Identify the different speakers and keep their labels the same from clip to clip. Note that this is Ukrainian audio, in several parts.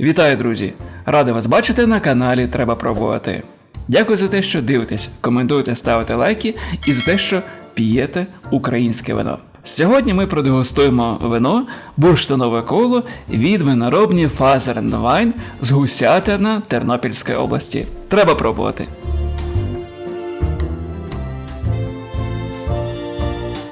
Speaker 1: Вітаю, друзі! Радий вас бачити на каналі Треба пробувати. Дякую за те, що дивитесь, коментуєте, ставите лайки і за те, що п'єте українське вино. Сьогодні ми продегустуємо вино бурштинове коло від виноробні Фазерн Вайн з Гусятина Тернопільської області. Треба пробувати.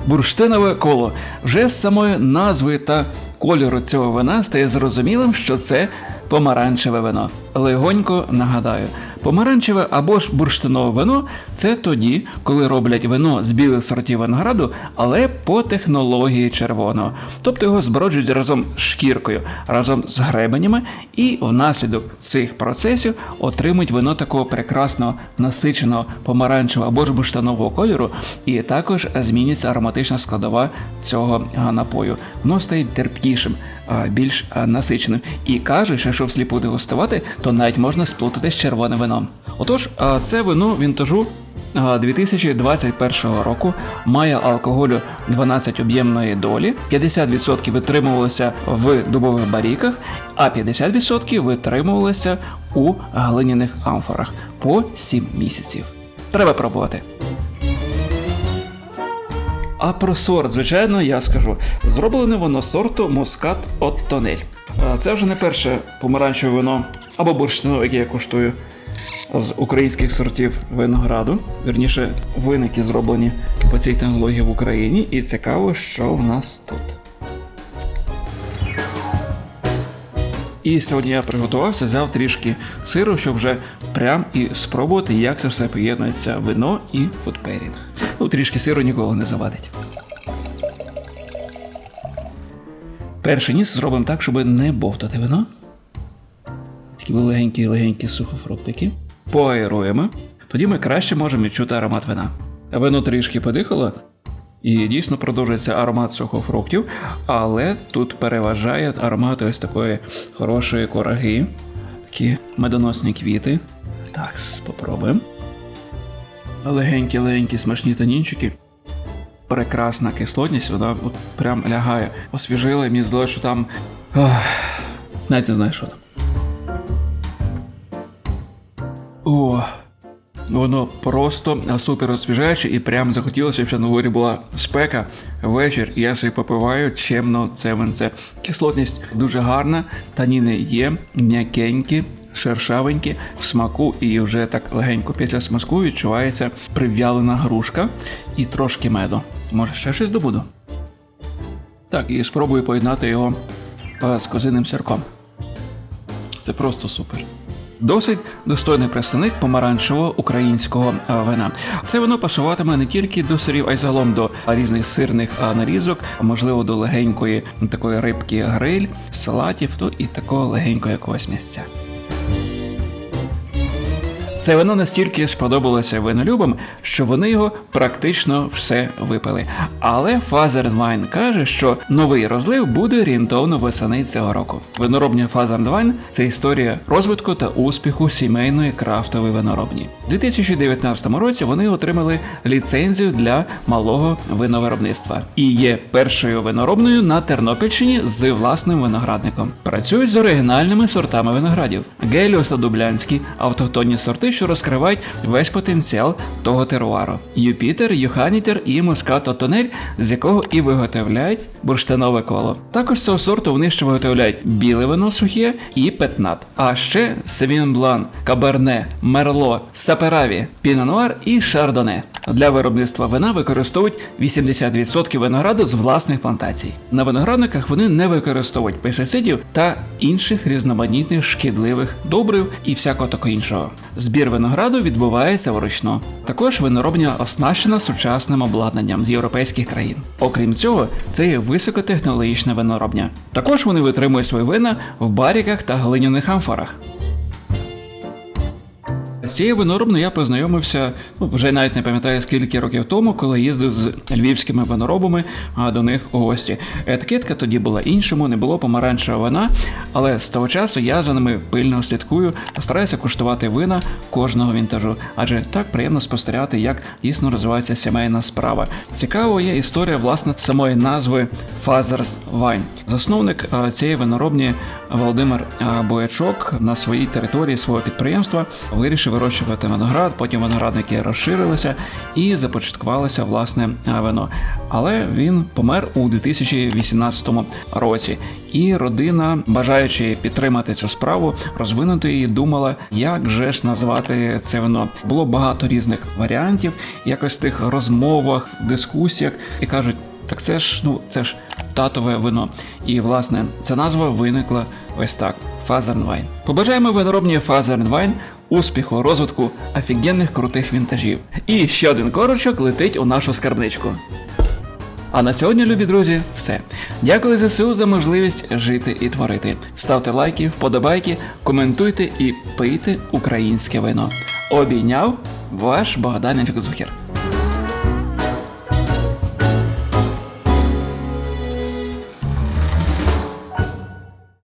Speaker 1: Бурштинове коло. Вже з самої назви та кольору цього вина стає зрозумілим, що це помаранчеве вино. Легонько нагадаю, помаранчеве або ж бурштинове вино це тоді, коли роблять вино з білих сортів винограду, але по технології червоного. Тобто його зброджують разом з шкіркою, разом з гребенями, і внаслідок цих процесів отримують вино такого прекрасного насиченого помаранчевого або ж бурштинового кольору, і також змінюється ароматична складова цього напою. Воно стає терпнішим, більш насиченим. І каже, що якщо всліпу дегустувати, то навіть можна сплутати з червоним вином. Отож, це вино вінтажу 2021 року має алкоголю 12 об'ємної долі, 50% витримувалося в дубових баріках, а 50% витримувалося у глиняних амфорах по 7 місяців. Треба пробувати. А про сорт, звичайно, я скажу. Зроблене воно сорту Мускат от Тонель. Це вже не перше помаранчеве вино або бурштино, яке я куштую з українських сортів винограду. Вірніше, виники зроблені по цій технології в Україні. І цікаво, що в нас тут. І сьогодні я приготувався, взяв трішки сиру, щоб вже прям і спробувати, як це все поєднується вино і фудпейрінг. Ну, трішки сиру ніколи не завадить. Перший ніс зробимо так, щоб не бовтати вино. Такі легенькі-легенькі сухофруктики. Поаеруємо. Тоді ми краще можемо відчути аромат вина. Вино трішки подихало, і дійсно продовжується аромат сухофруктів, але тут переважає аромат ось такої хорошої кораги, такі медоносні квіти. Так, спробуємо. Легенькі-легенькі смачні танінчики. Прекрасна кислотність, вона от прям лягає. Освіжила, і мені здалося, що там. Ох, навіть не знаю, що там. О, воно просто супер освіжаюче і прям захотілося, щоб на дворі була спека вечір, я собі попиваю чемно це винце. Кислотність дуже гарна, таніни є, м'якенькі, шершавенькі в смаку, і вже так легенько після смаку відчувається прив'ялена грушка і трошки меду. Може, ще щось добуду? Так, і спробую поєднати його е, з козиним сирком. Це просто супер. Досить достойний представник помаранчевого українського вина. Це вино пасуватиме не тільки до сирів, а й загалом до різних сирних нарізок, а можливо до легенької такої рибки гриль, салатів, то і такого легенького якогось місця. Це вино настільки сподобалося винолюбам, що вони його практично все випили. Але Фазернвайн каже, що новий розлив буде орієнтовно восени цього року. Виноробня Фазернвайн – це історія розвитку та успіху сімейної крафтової виноробні. У 2019 році вони отримали ліцензію для малого виновиробництва і є першою виноробною на Тернопільщині з власним виноградником. Працюють з оригінальними сортами виноградів: Геліос та Дублянський, автохтонні сорти, що розкривають весь потенціал того теруару. Юпітер, Юханітер і Мускато Тонель, з якого і виготовляють бурштинове коло. Також з цього сорту вони ще виготовляють біле вино сухе і петнат. А ще Севін Блан, Каберне, Мерло, Сапераві, Пінануар і Шардоне. Для виробництва вина використовують 80% винограду з власних плантацій. На виноградниках вони не використовують пестицидів та інших різноманітних шкідливих добрив і всякого такого іншого. Збір винограду відбувається вручну. Також виноробня оснащена сучасним обладнанням з європейських країн. Окрім цього, це є високотехнологічна виноробня. Також вони витримують свої вина в баріках та глиняних амфорах. З цією виноробною я познайомився ну, вже навіть не пам'ятаю скільки років тому, коли їздив з львівськими виноробами а, до них у гості. Етикетка тоді була іншому, не було помаранчевого вина, але з того часу я за ними пильно слідкую, стараюся куштувати вина кожного вінтажу, адже так приємно спостерігати, як дійсно розвивається сімейна справа. Цікаво є історія власне самої назви Father's Wine. Засновник цієї виноробні Володимир Боячок на своїй території свого підприємства вирішив вирощувати виноград. Потім виноградники розширилися і започаткувалося власне вино. Але він помер у 2018 році. І родина, бажаючи підтримати цю справу, розвинути її, думала, як же ж назвати це вино. Було багато різних варіантів, якось в тих розмовах, дискусіях, і кажуть, так це ж ну це ж татове вино. І власне ця назва виникла ось так: Фазерн Вайн. Побажаємо виноробні Фазерн Вайн успіху, розвитку офігенних крутих вінтажів. І ще один корочок летить у нашу скарбничку. А на сьогодні, любі друзі, все. Дякую ЗСУ за можливість жити і творити. Ставте лайки, вподобайки, коментуйте і пийте українське вино. Обійняв ваш Богданечко Зухір.